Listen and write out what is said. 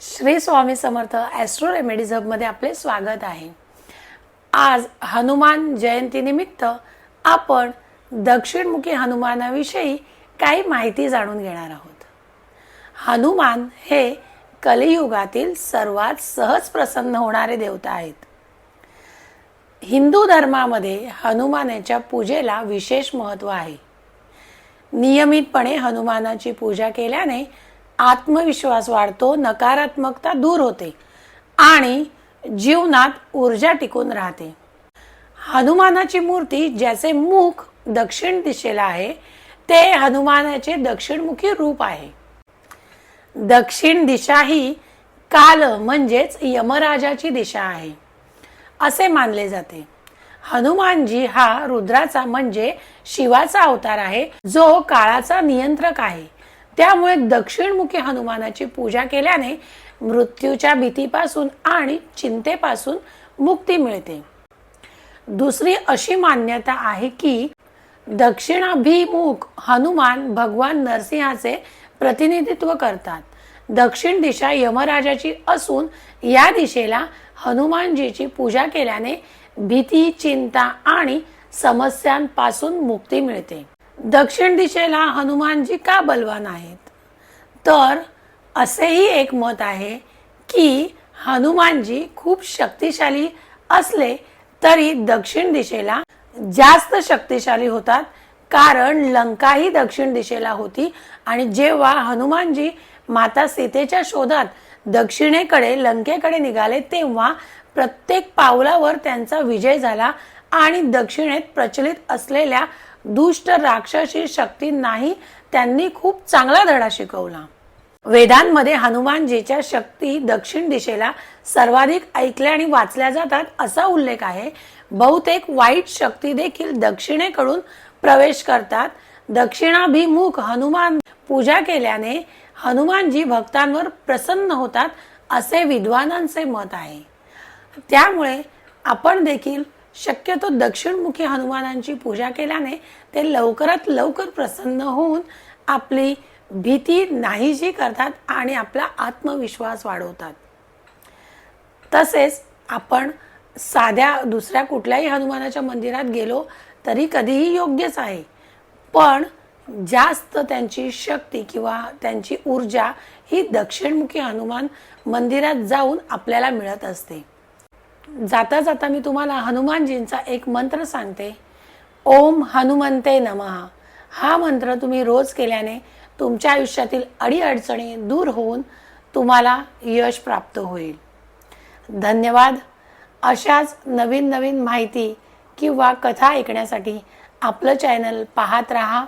Shri Swami Samarth astro remedies हबमध्ये आपले स्वागत आहे. आज हनुमान जयंतीनिमित्त आपण दक्षिणमुखी हनुमानाविषयी काही माहिती जाणून घेणार आहोत. हनुमान हे कलियुगातील सर्वात सहज प्रसन्न होणारे देवता आहेत. हिंदू धर्मामध्ये हनुमानाच्या पूजेला विशेष महत्त्व आहे. नियमितपणे हनुमानाची पूजा केल्याने आत्मविश्वास वाढतो नकारात्मकता दूर होते आणि जीवनात ऊर्जा टिकून राहते. हनुमानाची मूर्ती ज्याचे मुख दक्षिण दिशेला आहे ते हनुमानाचे दक्षिणमुखी रूप आहे. दक्षिण दिशा ही काल म्हणजेच यमराजाची दिशा आहे असे मानले जाते. हनुमानजी हा रुद्राचा म्हणजे शिवाचा अवतार आहे जो काळाचा नियंत्रक आहे. त्यामुळे दक्षिणमुखी हनुमानाची पूजा केल्याने मृत्यूच्या भीतीपासून आणि चिंतेपासून मुक्ती मिळते. दुसरी अशी मान्यता आहे की दक्षिणाभिमुख हनुमान भगवान नरसिंहाचे प्रतिनिधित्व करतात. दक्षिण दिशा यमराजाची असून या दिशेला हनुमानजीची पूजा केल्याने भीती चिंता आणि समस्यांपासून मुक्ती मिळते. दक्षिण दिशेला हनुमानजी का बलवान आहेत? तर असेही एक मत आहे की हनुमानजी खूप शक्तिशाली असले तरी दक्षिण दिशेला जास्त शक्तिशाली होतात. कारण लंका ही दक्षिण दिशेला होती आणि जेव्हा हनुमानजी माता सीतेच्या शोधात दक्षिणेकडे लंकेकडे निघाले तेव्हा प्रत्येक पावलावर त्यांचा विजय झाला आणि दक्षिणेत प्रचलित असलेल्या दुष्ट राक्षसी शक्तींनाही त्यांनी खूप चांगला धडा शिकवला. वेदांमध्ये हनुमानजीच्या शक्ती दक्षिण दिशेला सर्वाधिक ऐकल्या आणि वाचल्या जातात असा उल्लेख आहे. बहुतेक वाईट शक्ती देखील दक्षिणेकडून प्रवेश करतात. दक्षिणाभिमुख हनुमान पूजा केल्याने हनुमानजी भक्तांवर प्रसन्न होतात असे विद्वानांचे मत आहे. त्यामुळे आपण देखील शक्यतो दक्षिणमुखी हनुमानांची पूजा केल्याने ते लवकरात लवकर प्रसन्न होऊन आपली भीती नाहीशी करतात आणि आपला आत्मविश्वास वाढवतात. तसेच आपण साध्या दुसऱ्या कुठल्याही हनुमानाच्या मंदिरात गेलो तरी कधीही योग्यच आहे. पण जास्त त्यांची शक्ती किंवा त्यांची ऊर्जा ही दक्षिणमुखी हनुमान मंदिरात जाऊन आपल्याला मिळत असते. जाता जाता मी तुम्हाला हनुमानजींचा एक मंत्र सांगते. ओम हनुमंते नमः. हा मंत्र तुम्ही रोज केल्याने तुमच्या आयुष्यातील अडीअडचणी दूर होऊन तुम्हाला यश प्राप्त होईल. धन्यवाद. अशाच नवीन नवीन माहिती किंवा कथा ऐकण्यासाठी आपलं चॅनल पाहत राहा.